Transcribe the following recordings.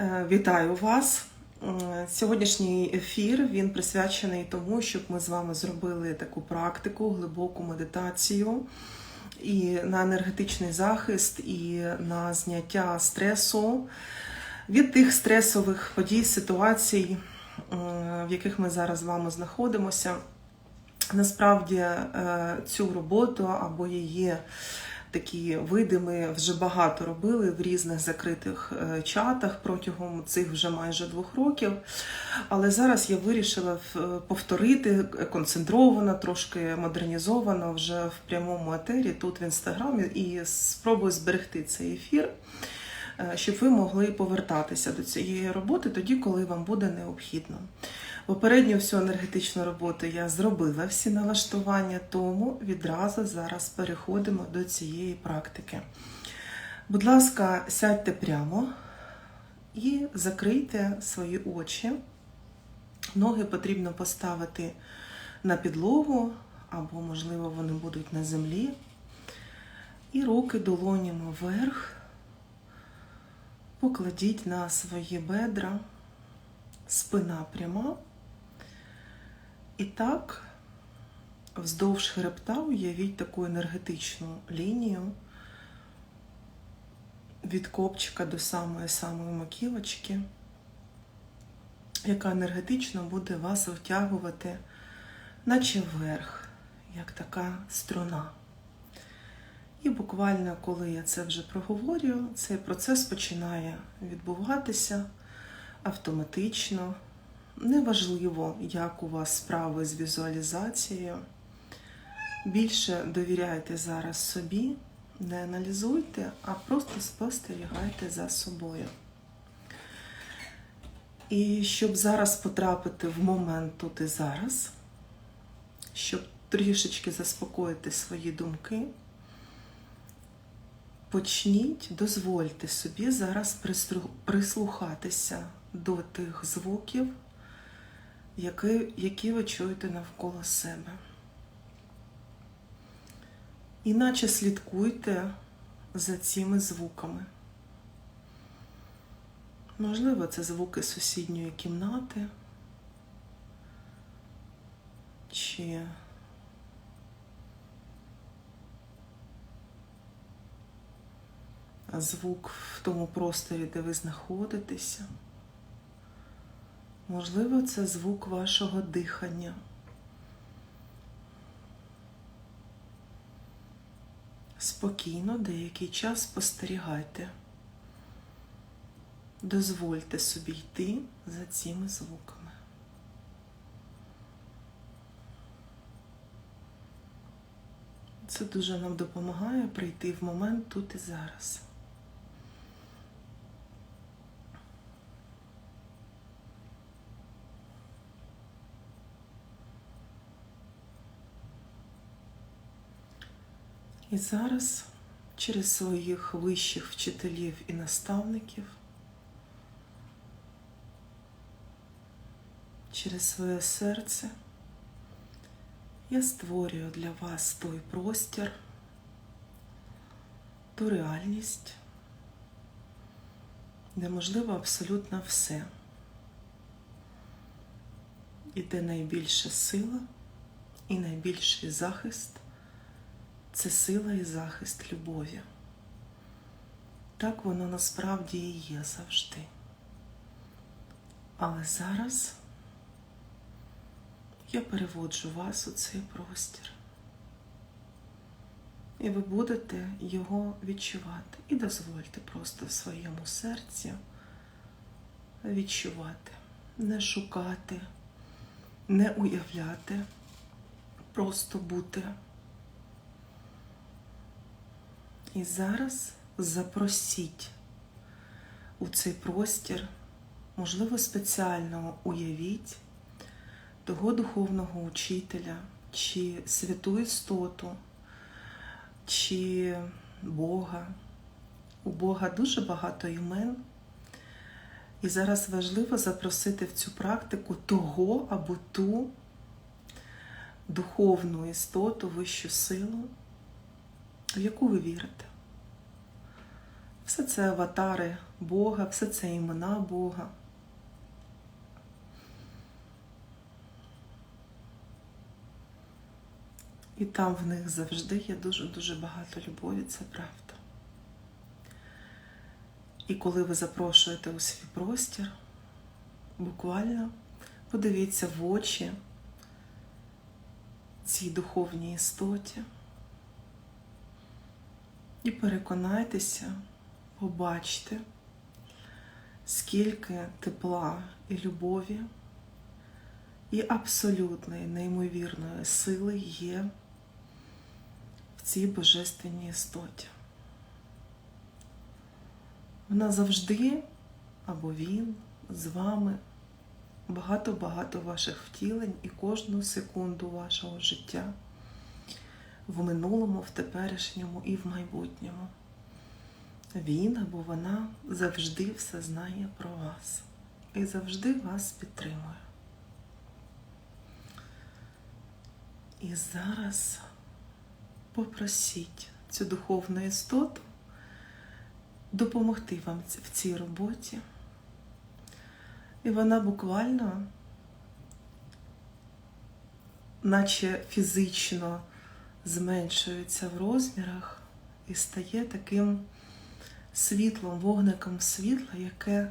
Е, Вітаю вас. Сьогоднішній ефір він присвячений тому, щоб ми з вами зробили таку практику, глибоку медитацію і на енергетичний захист, і на зняття стресу від тих стресових подій, ситуацій, в яких ми зараз з вами знаходимося. Насправді е, цю роботу або її такі види ми вже багато робили в різних закритих е, чатах протягом цих вже майже двох років. Але зараз я вирішила повторити концентровано, трошки модернізовано вже в прямому етері тут в інстаграмі і спробую зберегти цей ефір. е, Щоб ви могли повертатися до цієї роботи тоді, коли вам буде необхідно. Попередню всю енергетичну роботу я зробила всі налаштування, тому відразу зараз переходимо до цієї практики. Будь ласка, сядьте прямо і закрийте свої очі. Ноги потрібно поставити на підлогу, або, можливо, вони будуть на землі. І руки долонями вверх. Покладіть на свої бедра, спина пряма. І так, вздовж хребта уявіть таку енергетичну лінію від копчика до самої самої маківочки, яка енергетично буде вас втягувати, наче вверх, як така струна. І буквально, коли я це вже проговорю, цей процес починає відбуватися автоматично. Неважливо, як у вас справи з візуалізацією. Більше довіряйте зараз собі, не аналізуйте, а просто спостерігайте за собою. І щоб зараз потрапити в момент тут і зараз, щоб трішечки заспокоїти свої думки, почніть, дозвольте собі зараз прислухатися до тих звуків, які, які ви чуєте навколо себе. Іначе слідкуйте за цими звуками. Можливо, це звуки сусідньої кімнати, чи звук в тому просторі, де ви знаходитеся. Можливо, це звук вашого дихання. Спокійно деякий час спостерігайте. Дозвольте собі йти за цими звуками. Це дуже нам допомагає прийти в момент тут і зараз. І зараз через своїх вищих вчителів і наставників, через своє серце я створюю для вас той простір, ту реальність, де можливо абсолютно все. І де найбільша сила і найбільший захист це сила і захист любові. Так воно насправді і є завжди. Але зараз я переводжу вас у цей простір. І ви будете його відчувати. І дозвольте просто в своєму серці відчувати, не шукати, не уявляти, просто бути. І зараз запросіть у цей простір, можливо, спеціально уявіть того духовного учителя, чи святу істоту, чи Бога. У Бога дуже багато імен. І зараз важливо запросити в цю практику того або ту духовну істоту, вищу силу, в яку ви вірите. Все це аватари Бога, все це імена Бога. І там в них завжди є дуже-дуже багато любові, це правда. І коли ви запрошуєте у свій простір, буквально подивіться в очі цій духовній істоті і переконайтеся, побачте, скільки тепла і любові і абсолютної неймовірної сили є в цій божественній істоті. Вона завжди, або він, з вами багато-багато ваших втілень і кожну секунду вашого життя в минулому, в теперішньому і в майбутньому. Він або вона завжди все знає про вас і завжди вас підтримує. І зараз попросіть цю духовну істоту допомогти вам в цій роботі. І вона буквально, наче фізично зменшується в розмірах і стає таким світлом, вогником світла, яке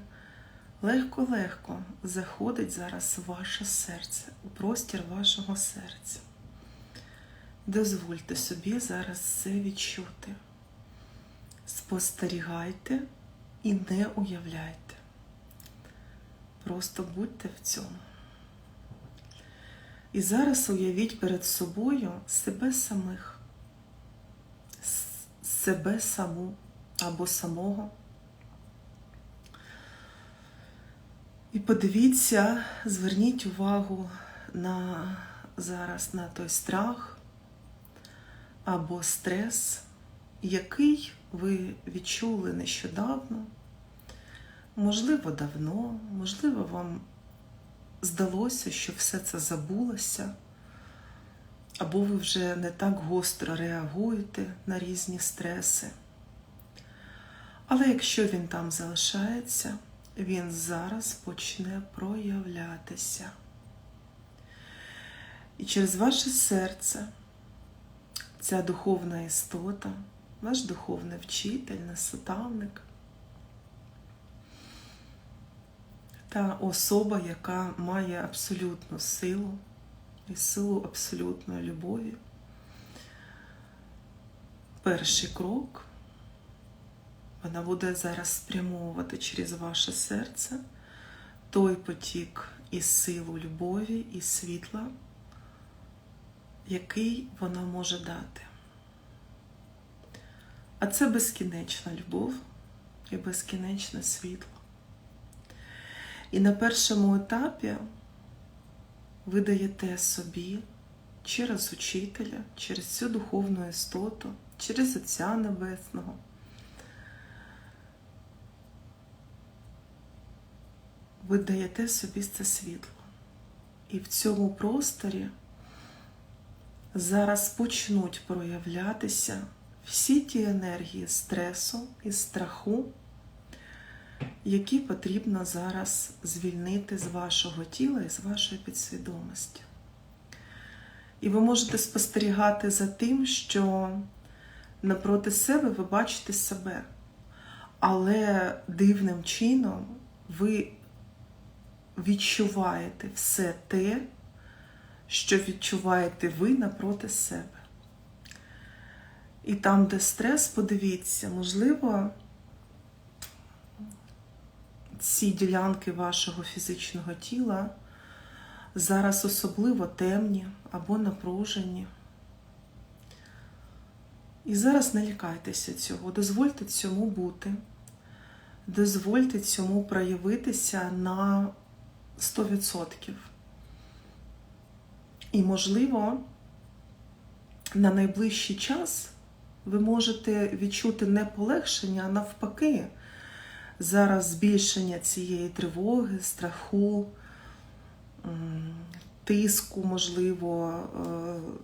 легко-легко заходить зараз в ваше серце, у простір вашого серця. Дозвольте собі зараз це відчути. Спостерігайте і не уявляйте. Просто будьте в цьому. І зараз уявіть перед собою себе самих, себе саму або самого. І подивіться, зверніть увагу на зараз на той страх або стрес, який ви відчули нещодавно, можливо, давно, можливо, вам здалося, що все це забулося, або ви вже не так гостро реагуєте на різні стреси. Але якщо він там залишається, він зараз почне проявлятися. І через ваше серце ця духовна істота, ваш духовний вчитель, наставник, та особа, яка має абсолютну силу і силу абсолютної любові. Перший крок вона буде зараз спрямовувати через ваше серце той потік і силу любові і світла, який вона може дати. А це безкінечна любов і безкінечне світло. І на першому етапі ви даєте собі через учителя, через цю духовну істоту, через Отця Небесного. Ви даєте собі це світло. І в цьому просторі зараз почнуть проявлятися всі ті енергії стресу і страху які потрібно зараз звільнити з вашого тіла і з вашої підсвідомості. І ви можете спостерігати за тим, що напроти себе ви бачите себе, але дивним чином ви відчуваєте все те, що відчуваєте ви напроти себе. І там, де стрес, подивіться, можливо, ці ділянки вашого фізичного тіла зараз особливо темні або напружені. І зараз не лякайтеся цього, дозвольте цьому бути, дозвольте цьому проявитися на 100%. І, можливо, на найближчий час ви можете відчути не полегшення, а навпаки зараз збільшення цієї тривоги, страху, тиску, можливо, е,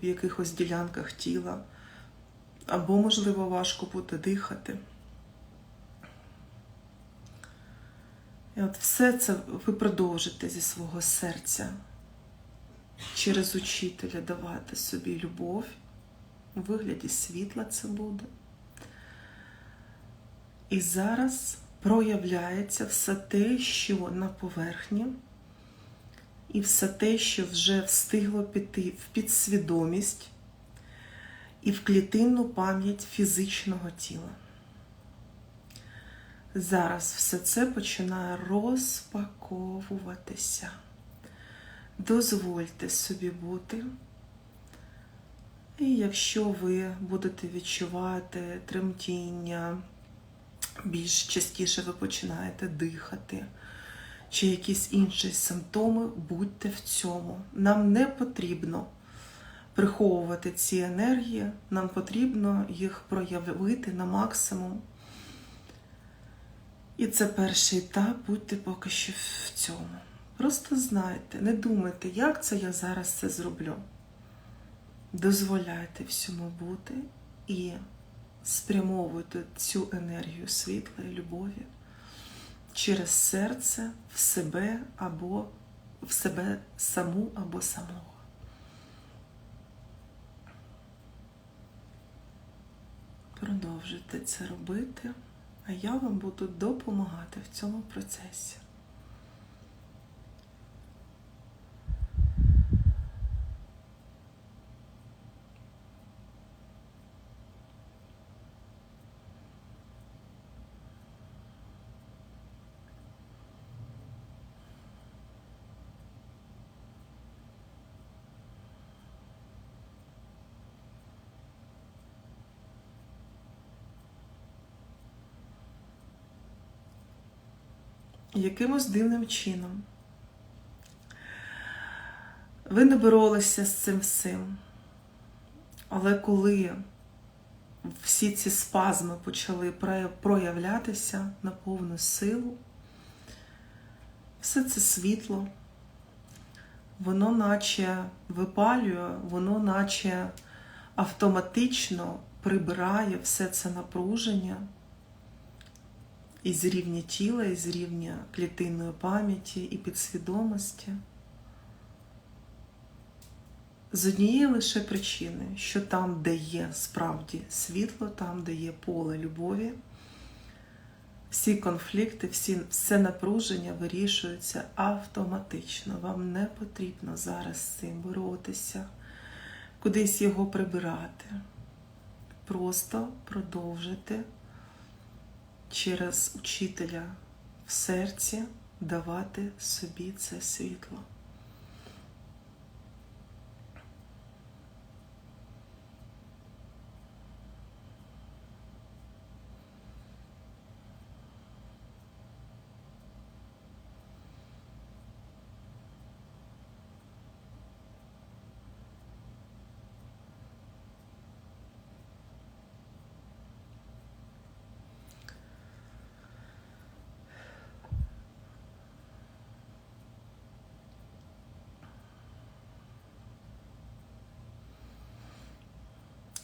в якихось ділянках тіла, або, можливо, важко буде дихати. І от все це ви продовжите зі свого серця через учителя давати собі любов. У вигляді світла це буде. І зараз проявляється все те, що на поверхні, і все те, що вже встигло піти в підсвідомість і в клітинну пам'ять фізичного тіла. Зараз все це починає розпаковуватися. Дозвольте собі бути. І якщо ви будете відчувати тремтіння, більш частіше ви починаєте дихати, чи якісь інші симптоми, будьте в цьому. Нам не потрібно приховувати ці енергії, нам потрібно їх проявити на максимум. І це перший етап, будьте поки що в цьому. Просто знайте, не думайте, як це я зараз це зроблю. Дозволяйте всьому бути і спрямовуйте цю енергію світла і любові через серце в себе або в себе саму або самого. Продовжуйте це робити, а я вам буду допомагати в цьому процесі. Якимось дивним чином. Ви не боролися з цим всім. Але коли всі ці спазми почали проявлятися на повну силу, все це світло, воно наче випалює, воно наче автоматично прибирає все це напруження із рівня тіла, із рівня клітинної пам'яті і підсвідомості. З однієї лише причини, що там, де є справді світло, там, де є поле любові, всі конфлікти, всі, все напруження вирішуються автоматично. Вам не потрібно зараз з цим боротися, кудись його прибирати. Просто продовжити через учителя в серці давати собі це світло.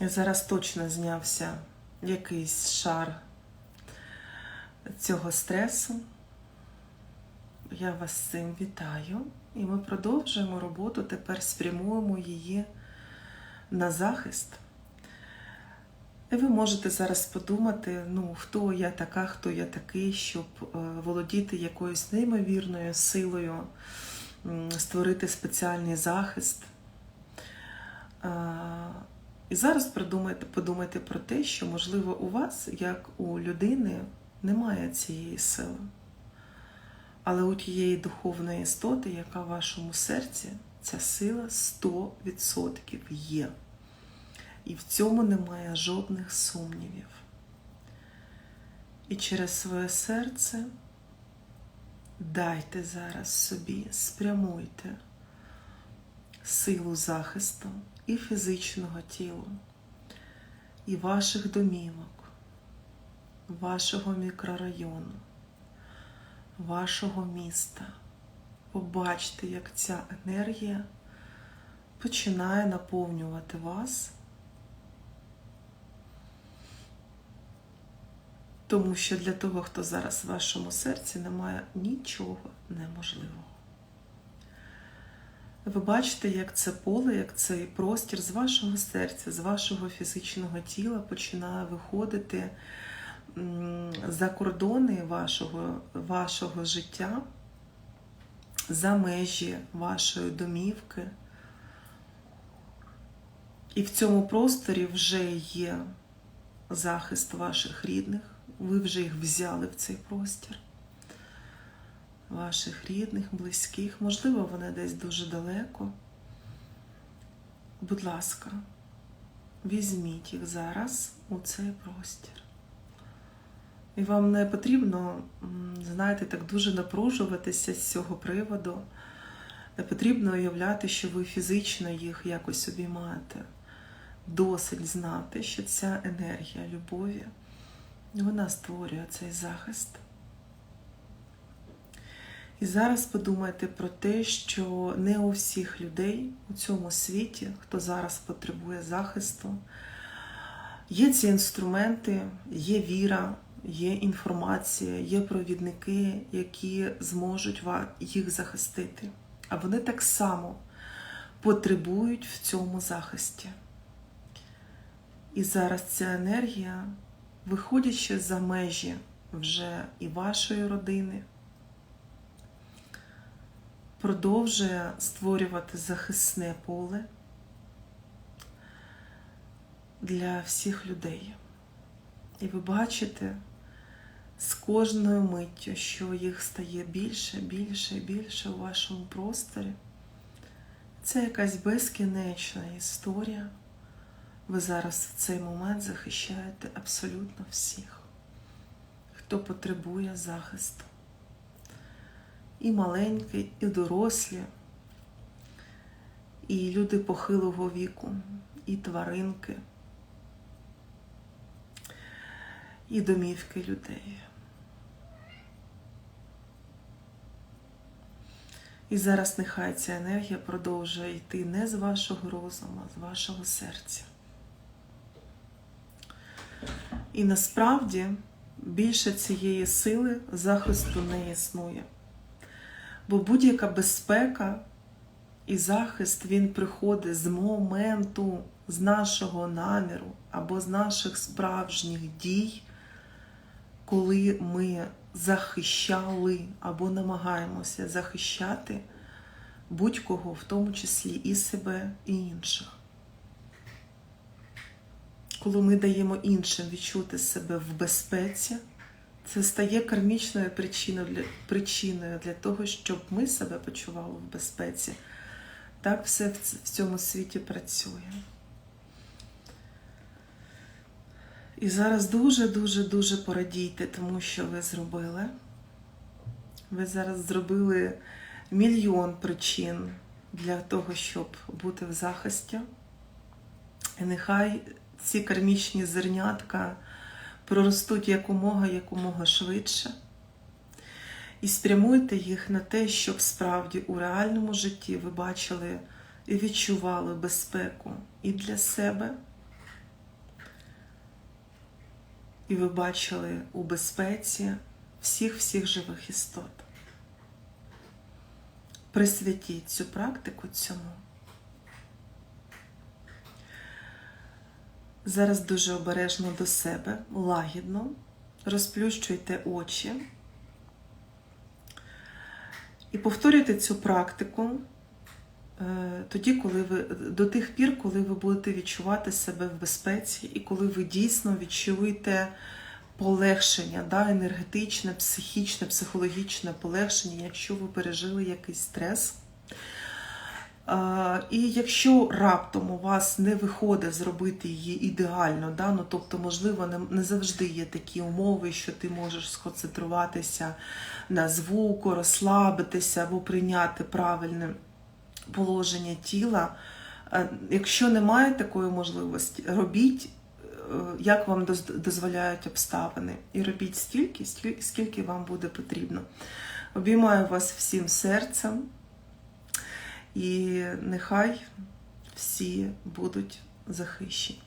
Зараз точно знявся якийсь шар цього стресу. Я вас з цим вітаю. І ми продовжуємо роботу, тепер спрямуємо її на захист. І ви можете зараз подумати, ну, хто я така, хто я такий, щоб е, володіти якоюсь неймовірною силою, створити спеціальний захист. І зараз подумайте, подумайте про те, що, можливо, у вас, як у людини, немає цієї сили. Але у тієї духовної істоти, яка в вашому серці, ця сила 100% є. І в цьому немає жодних сумнівів. І через своє серце дайте зараз собі, спрямуйте силу захисту і фізичного тіла, і ваших домівок, вашого мікрорайону, вашого міста. Побачте, як ця енергія починає наповнювати вас. Тому що для того, хто зараз в вашому серці, немає нічого неможливого. Ви бачите, як це поле, як цей простір з вашого серця, з вашого фізичного тіла починає виходити за кордони вашого, вашого життя, за межі вашої домівки. І в цьому просторі вже є захист ваших рідних. Ви вже їх взяли в цей простір. Ваших рідних, близьких, можливо, вони десь дуже далеко. Будь ласка, візьміть їх зараз у цей простір. І вам не потрібно, знаєте, так дуже напружуватися з цього приводу. Не потрібно уявляти, що ви фізично їх якось обіймаєте. Досить знати, що ця енергія любові, вона створює цей захист. І зараз подумайте про те, що не у всіх людей у цьому світі, хто зараз потребує захисту, є ці інструменти, є віра, є інформація, є провідники, які зможуть їх захистити. А вони так само потребують в цьому захисті. І зараз ця енергія, виходячи за межі вже і вашої родини, продовжує створювати захисне поле для всіх людей. І ви бачите з кожною миттю, що їх стає більше, більше, більше у вашому просторі. Це якась безкінечна історія. Ви зараз в цей момент захищаєте абсолютно всіх, хто потребує захисту. І маленькі, і дорослі, і люди похилого віку, і тваринки, і домівки людей. І зараз нехай ця енергія продовжує йти не з вашого розуму, а з вашого серця. І насправді більше цієї сили захисту не існує. Бо будь-яка безпека і захист він приходить з моменту, з нашого наміру або з наших справжніх дій, коли ми захищали або намагаємося захищати будь-кого, в тому числі і себе, і інших. Коли ми даємо іншим відчути себе в безпеці, це стає кармічною причиною для, причиною для того, щоб ми себе почували в безпеці. Так все в в цьому світі працює. І зараз дуже-дуже дуже порадійте тому, що ви зробили. Ви зараз зробили мільйон причин для того, щоб бути в захисті. І нехай ці кармічні зернятка проростуть якомога якомога швидше. І спрямуйте їх на те, щоб справді у реальному житті ви бачили і відчували безпеку і для себе, і ви бачили у безпеці всіх-всіх живих істот. Присвятіть цю практику цьому. Зараз дуже обережно до себе, лагідно, розплющуйте очі і повторюйте цю практику е, тоді, коли ви до тих пір, коли ви будете відчувати себе в безпеці, і коли ви дійсно відчуєте полегшення, да, енергетичне, психічне, психологічне полегшення, якщо ви пережили якийсь стрес. І якщо раптом у вас не виходить зробити її ідеально, да, ну, тобто, можливо, не, завжди є такі умови, що ти можеш сконцентруватися на звуку, розслабитися або прийняти правильне положення тіла. Е, Якщо немає такої можливості, робіть, е, як вам дозволяють обставини, і робіть стільки, скільки вам буде потрібно. Обіймаю вас всім серцем. І нехай всі будуть захищені.